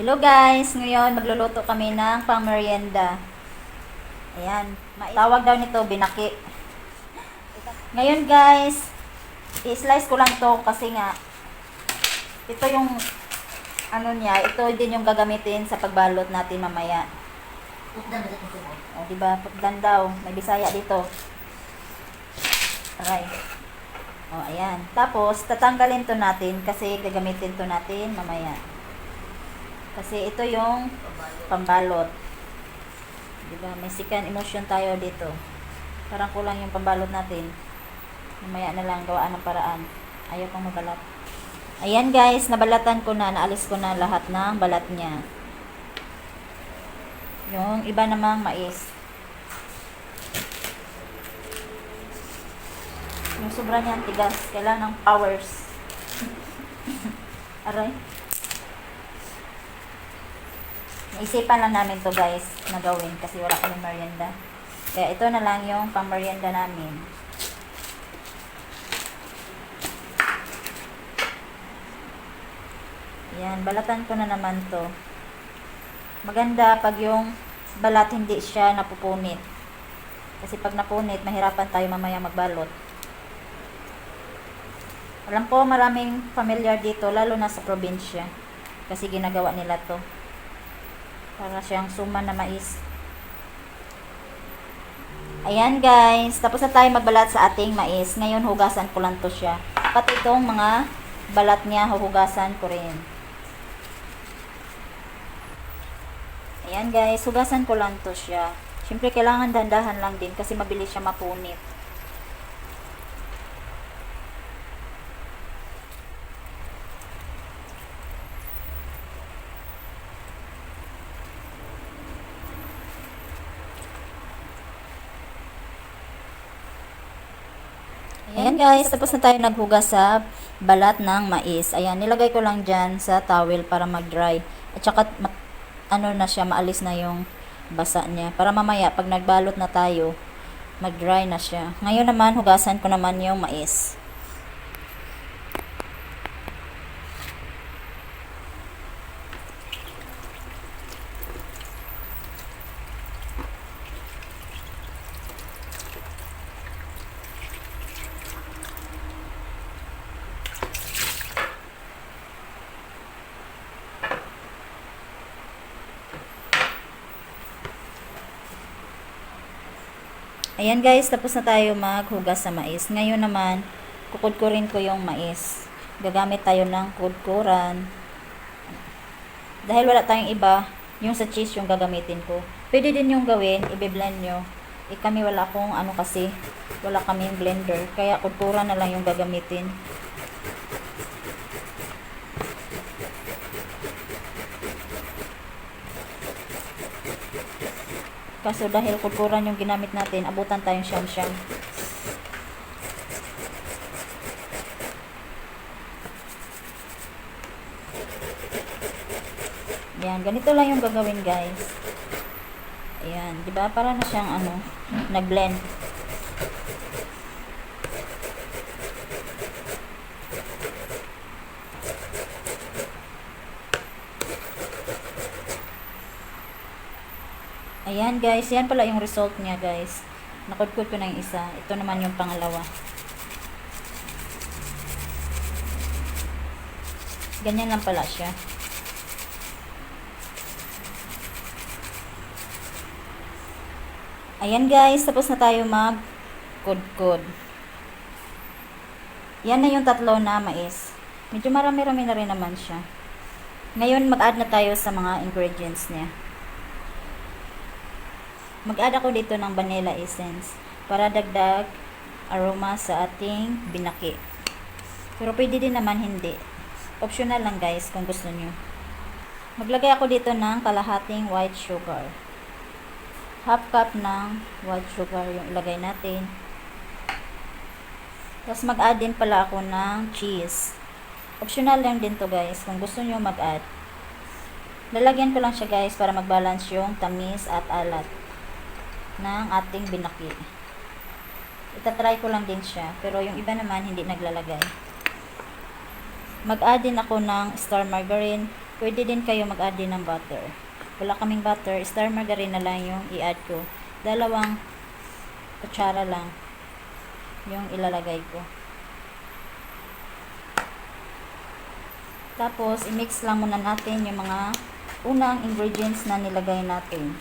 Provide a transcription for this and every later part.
Hello guys! Ngayon magluluto kami ng pang merienda. Ayan. Tawag daw nito binaki. Ngayon guys, i-slice ko lang to kasi nga ito yung ano niya, ito din yung gagamitin sa pagbalot natin mamaya. O, di ba? Pagdan daw. May bisaya dito. Aray. O, ayan. Tapos, tatanggalin to natin kasi gagamitin to natin mamaya. Kasi ito yung pambalot. Di ba? May second emotion tayo dito. Parang kulang yung pambalot natin. Mamaya na lang gawaan ng paraan. Ayaw pang mabalat. Ayan guys, nabalatan ko na, naalis ko na lahat ng balat niya. Yung iba namang mais. Yung sobra niyan tigas, kailangan ng powers. Aray. Naisipan lang namin to guys na gawin kasi wala kami merienda. Kaya ito na lang yung pang merienda namin. Yan, balatan ko na naman to. Maganda pag yung balat hindi siya napupunit. Kasi pag napunit, mahirapan tayo mamaya magbalot. Alam ko maraming familiar dito, lalo na sa probinsya. Kasi ginagawa nila to. Para siyang suman na mais. Ayan guys, tapos na tayo magbalat sa ating mais. Ngayon hugasan ko lang to siya. Pati itong mga balat niya, huhugasan ko rin. Ayan guys, hugasan ko lang to siya. Siyempre kailangan dandahan lang din kasi mabilis siya mapunit. Ayan guys, tapos na tayo naghugas sa balat ng mais. Ayan, nilagay ko lang dyan sa towel para mag-dry. At saka, ano na siya, maalis na yung basa niya. Para mamaya, pag nagbalot na tayo, mag-dry na siya. Ngayon naman, hugasan ko naman yung mais. Ayan guys, tapos na tayo maghugas sa mais. Ngayon naman, kukudkurin ko yung mais. Gagamit tayo ng kudkuran. Dahil wala tayong iba, yung sa cheese yung gagamitin ko. Pwede din yung gawin, i-blend nyo. Eh kami wala akong ano kasi, wala kaming blender. Kaya kudkuran na lang yung gagamitin. Kaso dahil kulkuran yung ginamit natin, abutan tayong siyam-siyam. Yan, ganito lang yung gagawin guys. Ayan, di ba? Para na siyang ano, nag-blend. Ayan guys, yan pala yung result niya guys. Nakudkod ko na yung isa. Ito naman yung pangalawa. Ganyan lang pala siya. Ayan guys, tapos na tayo mag kudkod. Yan na yung tatlo na mais. Medyo marami-rami na rin naman siya. Ngayon, mag-add na tayo sa mga ingredients niya. Mag-add ako dito ng vanilla essence para dagdag aroma sa ating binaki. Pero pwede din naman hindi. Optional lang guys kung gusto nyo. Maglagay ako dito ng kalahating white sugar. Half cup ng white sugar yung ilagay natin. Tapos mag-add din pala ako ng cheese. Optional lang din to guys kung gusto nyo mag-add. Lalagyan ko lang siya guys para mag-balance yung tamis at alat ng ating binaki. Itatry ko lang din siya, pero yung iba naman hindi naglalagay. Mag-add din ako ng star margarine Pwede din kayo mag-add din ng butter. Wala kaming butter, star margarine na lang yung i-add ko. Dalawang kutsara lang yung ilalagay ko. Tapos, i-mix lang muna natin yung mga unang ingredients na nilagay natin.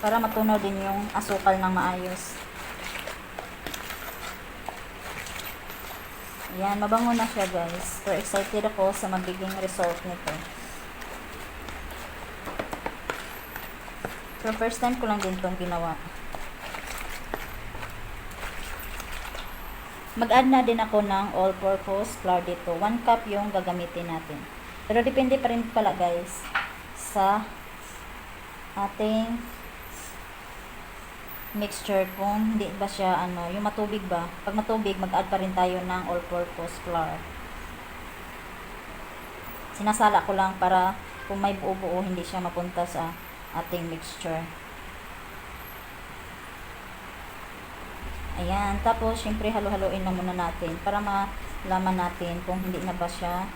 Para matunaw din yung asukal ng maayos. Ayan, mabango na siya guys. So, excited ako sa magiging result nito. So, first time ko lang din itong ginawa. Mag-add na din ako ng all-purpose flour dito. 1 cup yung gagamitin natin. Pero depende pa rin pala guys sa ating mixture kung hindi ba siya ano, yung matubig ba. Pag matubig, mag-add pa rin tayo ng all-purpose flour. Sinasala ko lang para kung may buo-buo, hindi siya mapunta sa ating mixture. Ayan. Tapos, syempre, halo-haloin na muna natin para malaman natin kung hindi na ba siya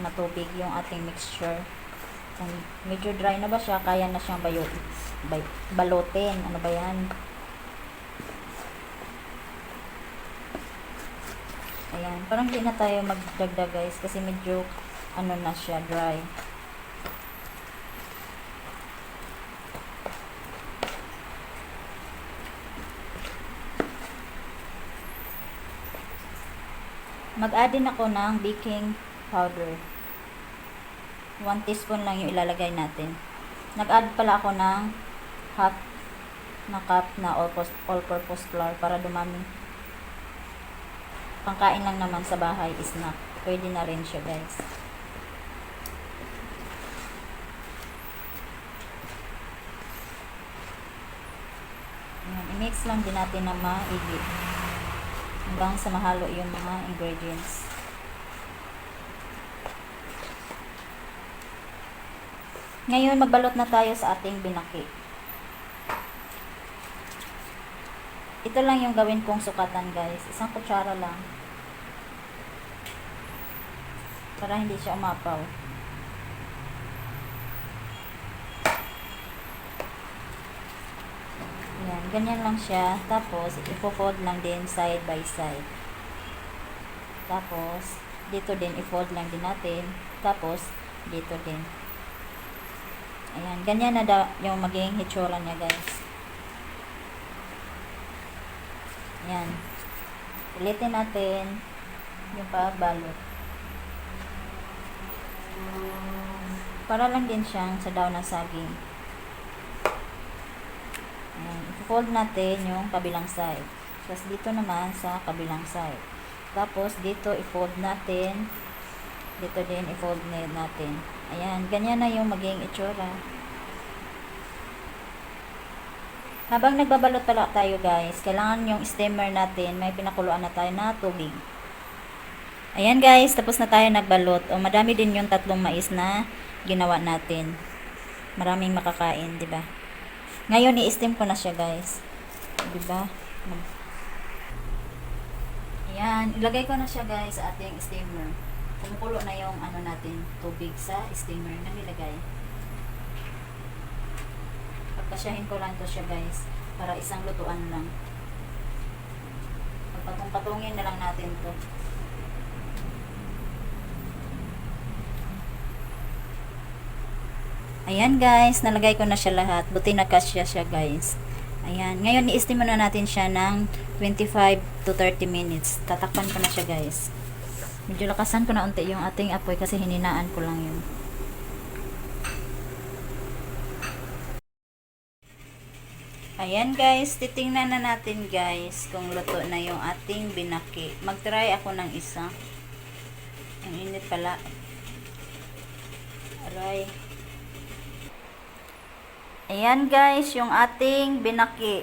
matubig yung ating mixture. Kung medyo dry na ba siya, kaya na siyang bayo, bay, balutin. Ano ba yan? Ayan. Parang hindi na tayo magdagdag guys kasi medyo ano na siya, dry. Mag-add din ako ng baking powder. 1 teaspoon lang yung ilalagay natin. Nag-add pala ako ng half na cup na all-purpose flour para dumami. Pangkain lang naman sa bahay is na. Pwede na rin siya guys. Ayan, i-mix lang din natin na maigi hanggang sa mahalo yung mga ingredients. Ngayon, magbalot na tayo sa ating binaki. Ito lang yung gawin kong sukatan, guys. Isang kutsara lang. Para hindi siya umapaw. Yan, ganyan lang siya. Tapos, ipo-fold lang din side by side. Tapos, dito din, i-fold lang din natin. Tapos, dito din. Ayan, ganyan na yung maging hitsura niya, guys. Ayan. Ulitin natin yung pagbalot. Para lang din siyang sa daw ng saging. I-fold natin yung kabilang side. Tapos dito naman sa kabilang side. Tapos dito i-fold natin. Dito din i-fold na- natin. Ayan, ganyan na yung maging itsura. Habang nagbabalot pala tayo guys, kailangan yung steamer natin, may pinakuluan na tayo na tubig. Ayan guys, tapos na tayo nagbalot. O madami din yung tatlong mais na ginawa natin. Maraming makakain, di ba? Ngayon, i-steam ko na siya, guys. Di ba? Ayan, ilagay ko na siya, guys, sa ating steamer. Kumukulo na yung ano natin, tubig sa steamer na nilagay. Pagpasyahin ko lang to siya, guys, para isang lutuan lang. Pagpatong-patungin na lang natin to. Ayan guys, nalagay ko na siya lahat. Buti na kasya siya guys. Ayan. Ngayon, i-steam na natin siya ng 25 to 30 minutes. Tatakpan ko na siya guys. Medyo lakasan ko na unti yung ating apoy kasi hininaan ko lang yun. Ayan guys, titingnan na natin guys kung luto na yung ating binaki. Mag-try ako ng isa. Ang init pala. Aray. Ayan guys, yung ating binaki.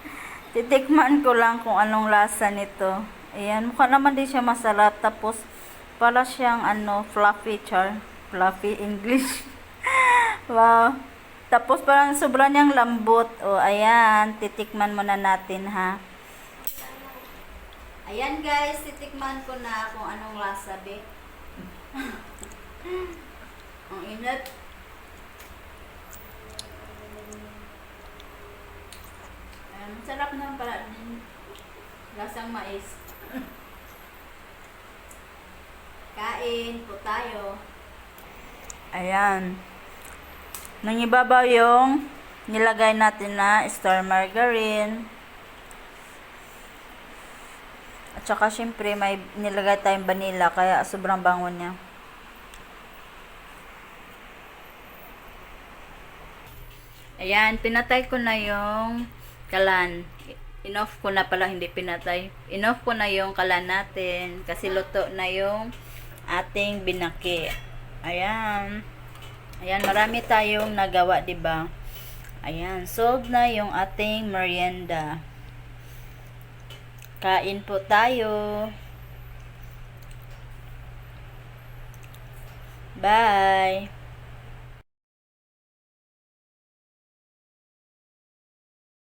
Titikman ko lang kung anong lasa nito. Ayan, mukha naman din siya masarap. Tapos, para siyang ano, fluffy char. Fluffy English. wow. Tapos parang sobrang niyang lambot. O, ayan, titikman muna natin ha. Ayan guys, titikman ko na kung anong lasa, be. Ang init. Ayan, sarap naman pala. Lasang mais. Kain po tayo. Ayan. Nangibabaw yung nilagay natin na star margarine. At saka syempre may nilagay tayong vanilla kaya sobrang bango niya. Ayan, pinatay ko na yung kalan. Inoff ko na pala, hindi pinatay. Inoff ko na yung kalan natin kasi luto na yung ating binaki. Ayan. Ayan, marami tayong nagawa, 'di ba? Ayan, solved na yung ating merienda. Kain po tayo. Bye.